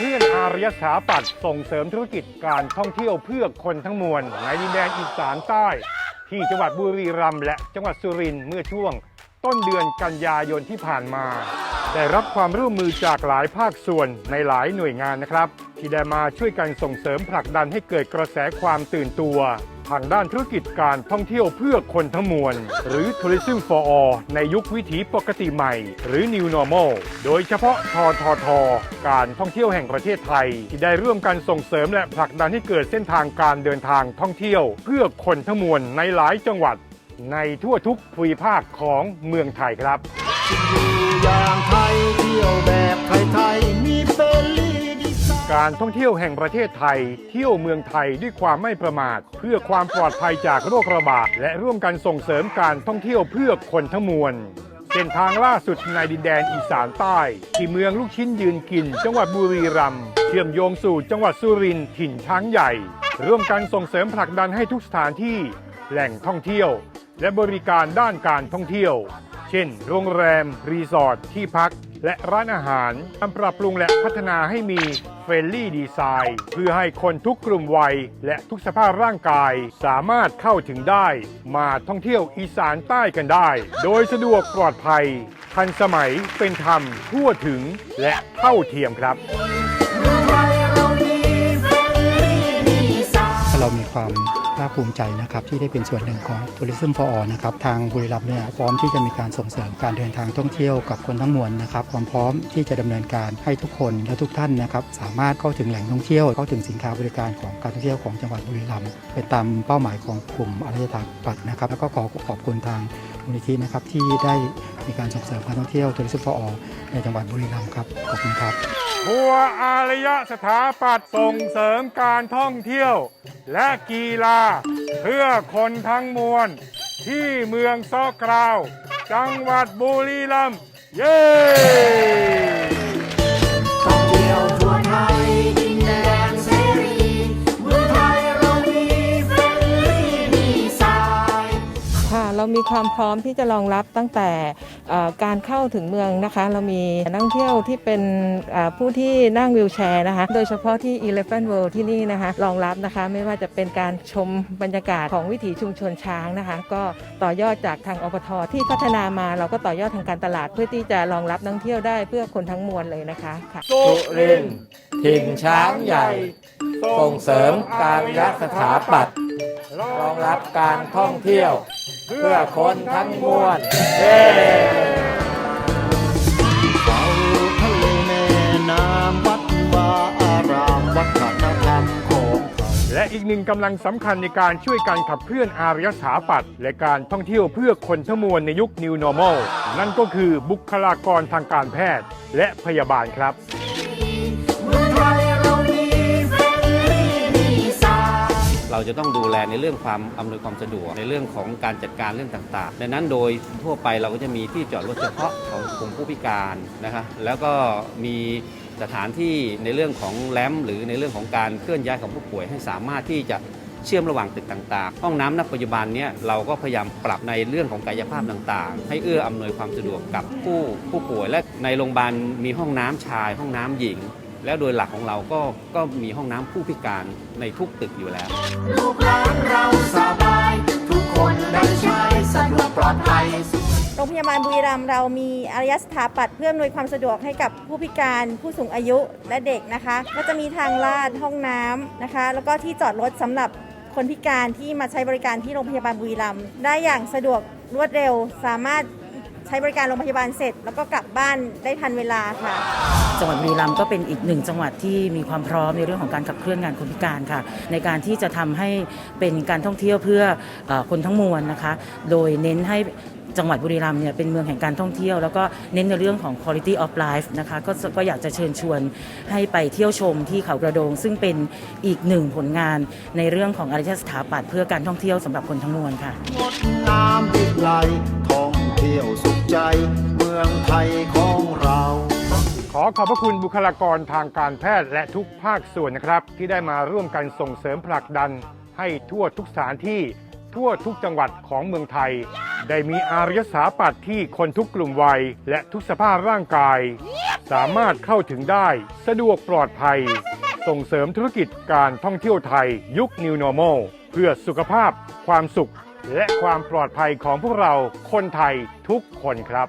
เคลื่อนอารยสถาปัตย์ส่งเสริมธุรกิจการท่องเที่ยวเพื่อคนทั้งมวลในดินแดนอีสานใต้ ที่จังหวัดบุรีรัมย์และจังหวัดสุรินทร์เมื่อช่วง ต้นเดือนกันยายนที่ผ่านมา ได้รับความร่วมมือจากหลายภาคส่วนในหลายหน่วยงานนะครับ ที่ได้มาช่วยกันส่งเสริมผลักดันให้เกิดกระแสความตื่นตัว ทางด้านธุรกิจการท่องเที่ยวเพื่อคนทั้งมวล หรือ Tourism for All ในยุควิถีปกติใหม่ หรือ New Normal โดยเฉพาะททท การท่องเที่ยวแห่งประเทศไทย ที่ได้ร่วมกันส่งเสริมและผลักดันให้เกิดเส้นทางการเดินทางท่องเที่ยว เพื่อคนทั้งมวลในหลายจังหวัด ในทั่วทุกภูมิภาคของเมืองไทยครับ อย่างไทยเที่ยวแบบไทย การท่องเที่ยวแห่งประเทศไทย เที่ยวเมืองไทยด้วยความไม่ประมาท เพื่อความปลอดภัยจากโรคระบาด และร่วมกันส่งเสริมการท่องเที่ยวเพื่อคนทั้งมวลเส้นทางล่าสุดในดินแดนอีสานใต้ ที่เมืองลูกชิ้นยืนกิน จังหวัดบุรีรัมย์เชื่อมโยงสู่จังหวัดสุรินทร์ถิ่นช้างใหญ่ ร่วมกันส่งเสริมผลักดันให้ทุกสถานที่ แหล่งท่องเที่ยว และบริการด้านการท่องเที่ยว เช่น โรงแรม รีสอร์ทที่พัก และร้านอาหารทำปรับปรุงและพัฒนาให้มีเฟรนลี่ดีไซน์เพื่อให้คนทุกกลุ่มวัย และทุกสภาพร่างกายสามารถเข้าถึงได้ มาท่องเที่ยวอีสานใต้กันได้ โดยสะดวกปลอดภัย ทันสมัยเป็นธรรมทั่วถึงและเท่าเทียมครับ เรามีความภาคภูมิใจนะครับที่ได้เป็นส่วนหนึ่งของ Tourism for All นะครับทางบุรีรัมย์เนี่ยพร้อมที่จะมีการส่งเสริมการเดินทางท่องเที่ยวกับคนทั้งมวลนะครับความพร้อมที่จะดำเนินการให้ทุกคนและทุกท่านนะครับสามารถเข้าถึงแหล่งท่องเที่ยวเข้าถึงสินค้าบริการของการท่องเที่ยวของจังหวัดบุรีรัมย์เป็นตามเป้าหมายของกลุ่มอารยสถาปัตนะครับแล้วก็ขอขอบคุณทางมูลนิธินะครับที่ได้มีการส่งเสริมการท่องเที่ยว Tourism for All ในจังหวัดบุรีรัมย์ครับขอบคุณครับ ทัวร์อารยสถาปัตย์ส่งเสริมการท่องเที่ยว และกีฬา เพื่อคนทั้งมวล ที่เมืองซอกกราว จังหวัดบุรีรัมย์เย้ท่องเที่ยวทั่วไทยดินแดนเสรีเมืองไทยเรามีเฟรนลี่ดีไซน์ค่ะ เรามีความพร้อมที่จะรองรับตั้งแต่ การเข้าถึงเมืองนะคะ เรามีนักท่องเที่ยวที่เป็นผู้ที่นั่งวิวแชร์นะคะ โดยเฉพาะที่ Elephant World ที่นี่นะคะ รองรับนะคะไม่ว่าจะเป็นการชมบรรยากาศของวิถีชุมชนช้างนะคะ ก็ต่อยอดจากทางอปทที่พัฒนามาเราก็ต่อยอดทางการตลาด เพื่อที่จะรองรับนักท่องเที่ยวได้เพื่อคนทั้งมวลเลยนะคะค่ะสุรินทร์ถิ่นช้างใหญ่ ส่งเสริมการยักสถาปัตย์ รองรับการท่องเที่ยว เพื่อคนทั้งมวลเย้เขาทะเลแม่น้ำวัดวาอารามวัฒนธรรมของไทยและอีกหนึ่งกำลังสำคัญในการช่วยการขับเคลื่อนอารยสถาปัตย์และการท่องเที่ยวเพื่อคนทั้งมวลในยุค New Normal นั่นก็คือบุคลากรทางการแพทย์และพยาบาลครับ เราจะต้องดูแลในเรื่องความอำนวยความสะดวกในเรื่องของการจัดการเรื่องต่างๆดังนั้นโดยทั่วไปเราก็จะมีที่จอดรถเฉพาะของกลุ่มผู้พิการนะคะแล้วก็มีสถานที่ในเรื่องของแลมหรือในเรื่องของการเคลื่อนย้ายของผู้ป่วยให้สามารถที่จะเชื่อมระหว่างตึกต่างๆ ห้องน้ำณปัจจุบันเนี้ยเราก็พยายามปรับในเรื่องของกายภาพต่างๆ ให้เอื้ออำนวยความสะดวกกับผู้ผู้ป่วยและในโรงพยาบาลมีห้องน้ำชาย ห้องน้ำหญิง แล้วโดยหลักของเราก็ก็มีห้องน้ำผู้พิการในทุกตึกอยู่แล้ว ลูกหลานเราสบาย ทุกคนได้ใช้สะดวกปลอดภัย โรงพยาบาลบุรีรัมย์เรามีอารยสถาปัตย์เพื่ออำนวยความสะดวกให้กับผู้พิการผู้สูงอายุและเด็กนะคะ ก็จะมีทางลาดห้องน้ำนะคะ แล้วก็ที่จอดรถสำหรับคนพิการที่มาใช้บริการที่โรงพยาบาลบุรีรัมย์ได้อย่างสะดวกรวดเร็ว สามารถ ใช้บริการโรงพยาบาลเสร็จ แล้วก็กลับบ้านได้ทันเวลาค่ะ จังหวัดบุรีรัมย์ก็เป็นอีกหนึ่งจังหวัดที่มีความพร้อมในเรื่องของการขับเคลื่อนงานคนพิการค่ะ ในการที่จะทำให้เป็นการท่องเที่ยวเพื่อออคนทั้งมวลนะคะ โดยเน้นให้จังหวัดบุรีรัมย์เนี่ยเป็นเมืองแห่งการท่องเที่ยว แล้วก็เน้นในเรื่องของ quality of life นะคะก็ก็อยากจะเชิญชวนให้ไปเที่ยวชมที่เขากระโดง ซึ่งเป็นอีกหนึ่งผลงานในเรื่องของอารยสถาปัตย์เพื่อการท่องเที่ยวสำหรับคนทั้งมวลค่ะ เที่ยวสุขใจ เมืองไทยของเรา ขอขอบพระคุณบุคลากรทางการแพทย์และทุกภาคส่วนนะครับ ที่ได้มาร่วมกันส่งเสริมผลักดัน ให้ทั่วทุกสถานที่ทั่วทุกจังหวัดของเมืองไทย ได้มีอารยสาปัตที่คนทุกกลุ่มวัย และทุกสภาพร่างกาย สามารถเข้าถึงได้ สะดวกปลอดภัย ส่งเสริมธุรกิจการท่องเที่ยวไทย ยุค New Normal เพื่อสุขภาพความสุข และความปลอดภัยของพวกเราคนไทยทุกคนครับ